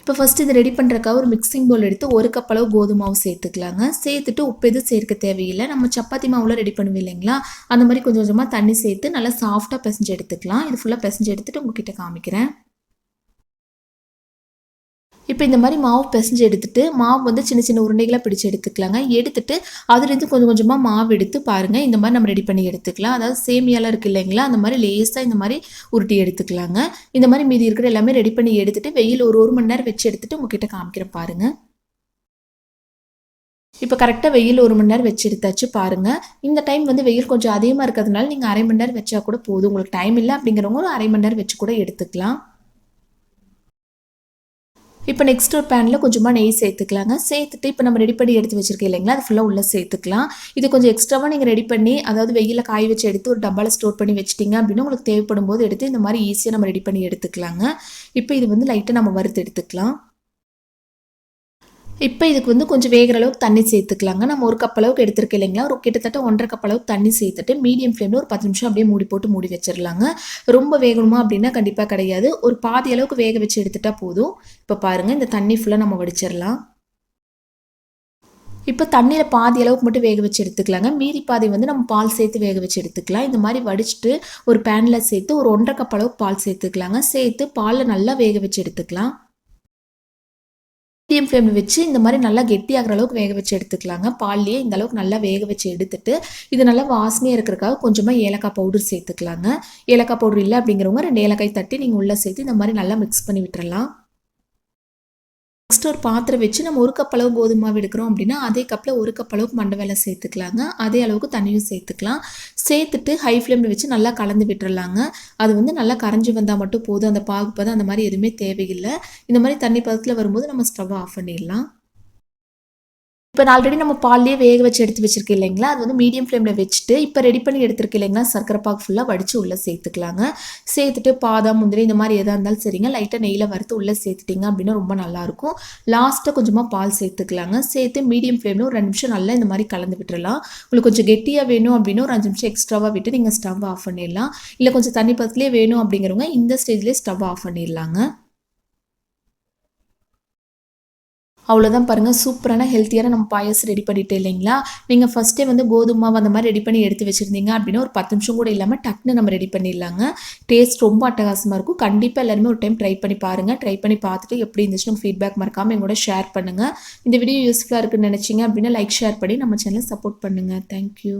இப்போ ஃபஸ்ட்டு இது ரெடி பண்ணுறக்காக ஒரு மிக்சிங் பவுல் எடுத்து ஒரு கப் அளவு கோதுமை சேர்த்துக்கலாங்க. சேர்த்துட்டு உப்பு எதுவும் சேர்க்க தேவையில்லை. நம்ம சப்பாத்தி மாவுலாம் ரெடி பண்ணுவோம் இல்லைங்களா? அந்த மாதிரி கொஞ்சம் கொஞ்சமாக தண்ணி சேர்த்து நல்லா சாஃப்டாக பிசைஞ்சு எடுத்துக்கலாம். இது ஃபுல்லாக பிசைஞ்சு எடுத்துகிட்டு உங்ககிட்ட காமிக்கிறேன். இப்போ இந்த மாதிரி மாவு பிசைஞ்சு எடுத்துட்டு மாவு வந்து சின்ன சின்ன உருண்டைகளாக பிடிச்சு எடுத்துக்கலாங்க. எடுத்துட்டு அதுலேருந்து கொஞ்சம் கொஞ்சமாக மாவு எடுத்து பாருங்கள் இந்த மாதிரி நம்ம ரெடி பண்ணி எடுத்துக்கலாம். அதாவது சேமியாலாம் இருக்குது இல்லைங்களா? அந்த மாதிரி லேஸாக இந்த மாதிரி உருட்டி எடுத்துக்கலாங்க. இந்த மாதிரி மீதி இருக்கிற எல்லாமே ரெடி பண்ணி எடுத்துட்டு வெயில் ஒரு ஒரு மணி நேரம் வச்சு எடுத்துட்டு உங்ககிட்ட காமிக்கிற பாருங்கள் இப்போ கரெக்டாக வெயில் ஒரு மணி நேரம் வச்சு எடுத்தாச்சு பாருங்கள் இந்த டைம் வந்து வெயில் கொஞ்சம் அதிகமாக இருக்கிறதுனால நீங்கள் அரை மணி நேரம் வச்சா கூட போதும். உங்களுக்கு டைம் இல்லை அப்படிங்கிறவங்க ஒரு அரை மணி நேரம் வச்சு கூட எடுத்துக்கலாம். இப்போ நெக்ஸ்ட் ஒரு பேனில் கொஞ்சமாக நெய் சேர்த்துக்கலாங்க. சேர்த்துட்டு இப்போ நம்ம ரெடி பண்ணி எடுத்து வச்சிருக்கோம் இல்லைங்களா? அது ஃபுல்லாக உள்ளே சேர்த்துக்கலாம். இது கொஞ்சம் எக்ஸ்ட்ராவாக நீங்கள் ரெடி பண்ணி அதாவது வெயிலில் காய வச்சு எடுத்து ஒரு டப்பாவில் ஸ்டோர் பண்ணி வச்சிட்டிங்க அப்படின்னு உங்களுக்கு தேவைப்படும் போது எடுத்து இந்த மாதிரி ஈஸியாக நம்ம ரெடி பண்ணி எடுத்துக்கலாங்க. இப்போ இது வந்து லைட்டாக நம்ம வறுத்து எடுத்துக்கலாம். இப்போ இதுக்கு வந்து கொஞ்சம் வேகிற அளவுக்கு தண்ணி சேர்த்துக்கலாங்க. நம்ம ஒரு கப் அளவுக்கு எடுத்துருக்க இல்லைங்களா? ஒரு கிட்டத்தட்ட ஒன்றரை கப் அளவுக்கு தண்ணி சேர்த்துட்டு மீடியம் ஃப்ளேமில் ஒரு பத்து நிமிஷம் அப்படியே மூடி போட்டு மூடி வச்சிடலாங்க ரொம்ப வேகணுமா அப்படின்னா கண்டிப்பாக கிடையாது. ஒரு பாதி அளவுக்கு வேக வச்சு எடுத்துட்டா போதும். இப்போ பாருங்கள் இந்த தண்ணி ஃபுல்லாக நம்ம வடிச்சிடலாம் இப்போ தண்ணியில் பாதி அளவுக்கு மட்டும் வேக வச்சு எடுத்துக்கலாங்க. மீதி பாதி வந்து நம்ம பால் சேர்த்து வேக வச்சு எடுத்துக்கலாம். இந்த மாதிரி வடிச்சிட்டு ஒரு பேனில் சேர்த்து ஒரு ஒன்றரை கப் அளவுக்கு பால் சேர்த்துக்கலாங்க. சேர்த்து பாலில் நல்லா வேக வச்சு எடுத்துக்கலாம். மீடியம் ஃப்ளேமில் வச்சு இந்த மாதிரி நல்லா கெட்டியாகிற அளவுக்கு வேக வச்சு எடுத்துக்கலாங்க. பால்லையே இந்த அளவுக்கு நல்லா வேக வச்சு எடுத்துட்டு இது நல்லா வாசனையாக இருக்கிறக்காக கொஞ்சமாக ஏலக்காய் பவுடர் சேர்த்துக்கலாங்க. ஏலக்காய் பவுடர் இல்லை அப்படிங்கிறவங்க ரெண்டு ஏலக்காய் தட்டி நீங்கள் உள்ளே சேர்த்து இந்த மாதிரி நல்லா மிக்ஸ் பண்ணி விட்டுறலாம். நெக்ஸ்ட் ஒரு பாத்திரம் வச்சு நம்ம ஒரு கப் அளவு கோதுமை மாவு எடுக்கிறோம் அப்படின்னா அதே கப்பில் ஒரு கப் அளவுக்கு மண்டை வேலை சேர்த்துக்கலாங்க. அதே அளவுக்கு தண்ணியும் சேர்த்துக்கலாம். சேர்த்துட்டு ஹை ஃப்ளேமில் வச்சு நல்லா கலந்து விட்டுறலாங்க. அது வந்து நல்லா கரைஞ்சி வந்தால் மட்டும் போதும். அந்த பாகு பதம் அந்த மாதிரி எதுவுமே தேவையில்லை. இந்த மாதிரி தண்ணி பதத்தில் வரும்போது நம்ம ஸ்டவ் ஆஃப் பண்ணிடலாம். இப்போ ஆல்ரெடி நம்ம பால்லேயே வேக வச்சு எடுத்து வச்சிருக்கேன் இல்லைங்களா? அது வந்து மீடியம் ஃப்ளேமில் வச்சுட்டு இப்போ ரெடி பண்ணி எடுத்துருக்க இல்லைங்களா? சர்க்கரை பாக்கு ஃபுல்லாக வடித்து உள்ளே சேர்த்துக்கலாங்க. சேர்த்துட்டு பாதாம் முந்திரி இந்த மாதிரி எதாக இருந்தாலும் சரிங்க. லைட்டாக நெய்யில் வறுத்து உள்ளே சேர்த்துட்டிங்க அப்படின்னா ரொம்ப நல்லாயிருக்கும் லாஸ்ட்டாக கொஞ்சமாக பால் சேர்த்துக்கலாங்க. சேர்த்து மீடியம் ஃப்ளேமில் ஒரு ரெண்டு நிமிஷம் நல்லா இந்த மாதிரி கலந்து விட்டுறலாம். உங்களுக்கு கொஞ்சம் கெட்டியாக வேணும் அப்படின்னா ஒரு அஞ்சு நிமிஷம் எக்ஸ்ட்ராவாக விட்டு நீங்கள் ஸ்டவ் ஆஃப் பண்ணிடலாம். இல்லை கொஞ்சம் தண்ணி பக்கத்துலேயே வேணும் அப்படிங்கிறவங்க இந்த ஸ்டேஜ்லேயே ஸ்டவ் ஆஃப் பண்ணிடலாங்க. அவ்வளோதான் பாருங்கள் சூப்பரான ஹெல்த்தியான நம்ம பாயசம் ரெடி பண்ணிட்டு இல்லைங்களா? நீங்கள் ஃபஸ்ட்டே வந்து கோதுமை மாவு அந்த மாதிரி ரெடி பண்ணி எடுத்து வச்சுருந்தீங்க அப்படின்னா ஒரு பத்து நிமிஷம் கூட இல்லாமல் டக்குன்னு நம்ம ரெடி பண்ணிடலாங்க. டேஸ்ட் ரொம்ப அட்டகாசமாக இருக்கும். கண்டிப்பாக எல்லாருமே ஒரு டைம் ட்ரை பண்ணி பாருங்கள் ட்ரை பண்ணி பார்த்துட்டு எப்படி இருந்துச்சுன்னு ஃபீட்பேக் மறக்காமல் எங்களோட ஷேர் பண்ணுங்கள் இந்த வீடியோ யூஸ்ஃபுல்லாக இருக்குன்னு நினச்சிங்க அப்படின்னா லைக் ஷேர் பண்ணி நம்ம சேனலை சப்போர்ட் பண்ணுங்கள் தேங்க்யூ